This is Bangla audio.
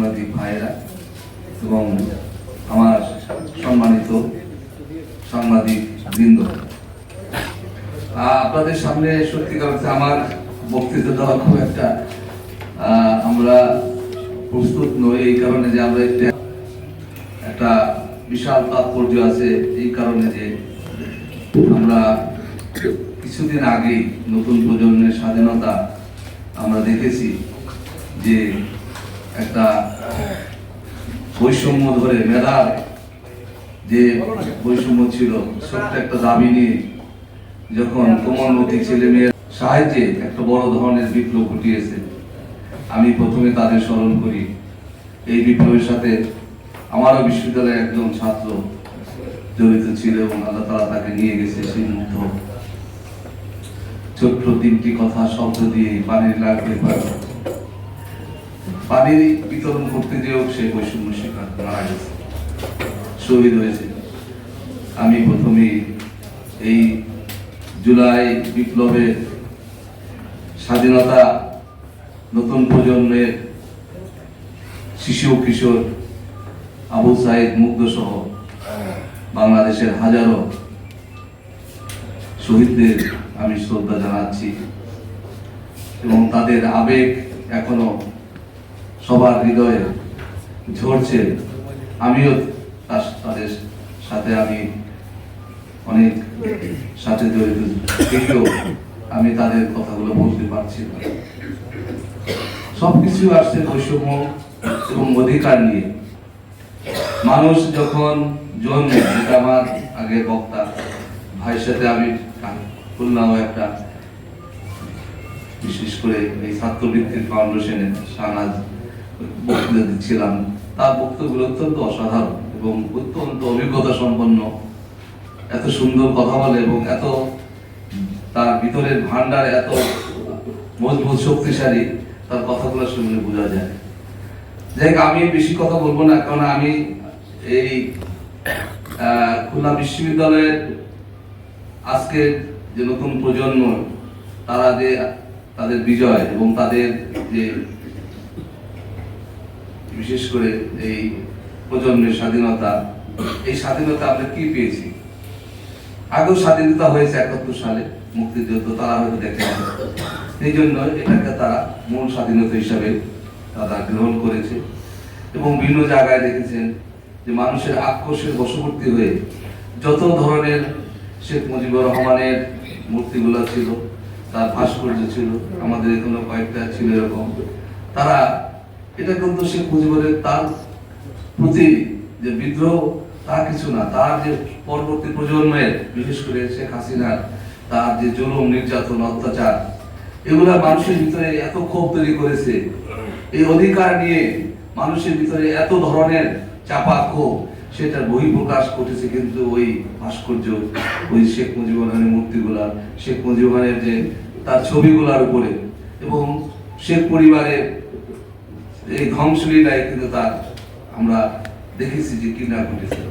সাংবাদিক ভাইয়েরা এবং আমার সম্মানিত সাংবাদিক বৃন্দ। আপনাদের সামনে সত্যিকার অর্থে আমার বক্তৃতা দেওয়া খুব একটা আমরা প্রস্তুত নই এই কারণে যে আমরা একটা একটা বিশাল তাৎপর্য আছে এই কারণে যে আমরা কিছুদিন আগেই নতুন প্রজন্মের স্বাধীনতা আমরা দেখেছি যে একটা বৈষম্য ধরে মেধার যে বৈষম্য ছিল, ছোট্ট একটা দাবি নিয়ে যখন কোমলমতি ছেলে মেয়ের সাহায্যে একটা বড় ধরনের বিপ্লব ঘটিয়েছে, আমি প্রথমে তাদের স্মরণ করি। এই বিপ্লবের সাথে আমারও বিশ্ববিদ্যালয়ের একজন ছাত্র জড়িত ছিল এবং আল্লাহ তালা তাকে নিয়ে গেছে সেই মুগ্ধ ছোট্ট তিনটি কথা শব্দ দিয়ে পানির লাগবে পানি বিতরণ করতে যেও সে বৈষম্য শিকার, মারা গেছে, শহীদ হয়েছে। আমি প্রথমেই এই জুলাই বিপ্লবের স্বাধীনতা নতুন প্রজন্মের শিশু কিশোর আবু সাইদ মুগ্ধ সহ বাংলাদেশের হাজারো শহীদদের আমি শ্রদ্ধা জানাচ্ছি এবং তাদের আবেগ এখনও সবার হৃদয়ে ঝরছে। আমিও তাদের সাথে আমি অনেক সাথে জড়িত। আমি তাদের কথাগুলো বলতে পারছি না। সবকিছু আসছে বৈষম্য এবং অধিকার নিয়ে। মানুষ যখন জন্মে, যেটা আমার আগে বক্তা ভাইয়ের সাথে আমি খুলনাও একটা বিশেষ করে এই ছাত্রবৃত্তির ফাউন্ডেশনে সানাজ বক্তৃতা দিচ্ছিলাম। তার বক্তব্যগুলো অত্যন্ত অসাধারণ এবং অত্যন্ত অভিজ্ঞতা সম্পন্ন। এত সুন্দর কথা বলে এবং এত তার ভিতরের ভান্ডার এত মজবুত, শক্তিশালী, তার কথাগুলো শুনলে বোঝা যায়। যাই আমি বেশি কথা বলব না কারণ আমি এই খুলনা বিশ্ববিদ্যালয়ের আজকে যে নতুন প্রজন্ম, তারা যে তাদের বিজয় এবং তাদের যে বিশেষ করে এই প্রজন্মের স্বাধীনতা, এই স্বাধীনতা আমরা কি পেয়েছি আগেও স্বাধীনতা হয়েছে একাত্তর সালে, মুক্তিযুদ্ধ তারা হয়তো দেখে। এই জন্য এটাকে তারা মূল স্বাধীনতা হিসাবে তারা গ্রহণ করেছে এবং বিভিন্ন জায়গায় দেখেছেন যে মানুষের আক্রোশের বশবর্তী হয়ে যত ধরনের শেখ মুজিবুর রহমানের মূর্তিগুলো ছিল, তার ভাস্কর্য ছিল, আমাদের এখানে কয়েকটা ছিল এরকম, তারা এটা কিন্তু শেখ মুজিবুরের তার প্রতি যে বিদ্রোহ, তা কিছু না। তার যে পরবর্তী প্রজন্মের, বিশেষ করে শেখ হাসিনার, তার যে জুলুম, নির্যাতন, অত্যাচার, এগুলা মানুষের ভিতরে এত ক্ষোভ তৈরি করেছে। এই অধিকার নিয়ে মানুষের ভিতরে এত ধরনের চাপা ক্ষোভ, সেটার বহিঃপ্রকাশ ঘটেছে কিন্তু ওই ভাস্কর্য, ওই শেখ মুজিবুর রহমানের মূর্তিগুলা, শেখ মুজিবুর রহমানের যে তার ছবিগুলার উপরে। এবং শেখ পরিবারের এই ধ্বংসলীলায় কিন্তু তার আমরা দেখেছি যে কিনা ঘটেছে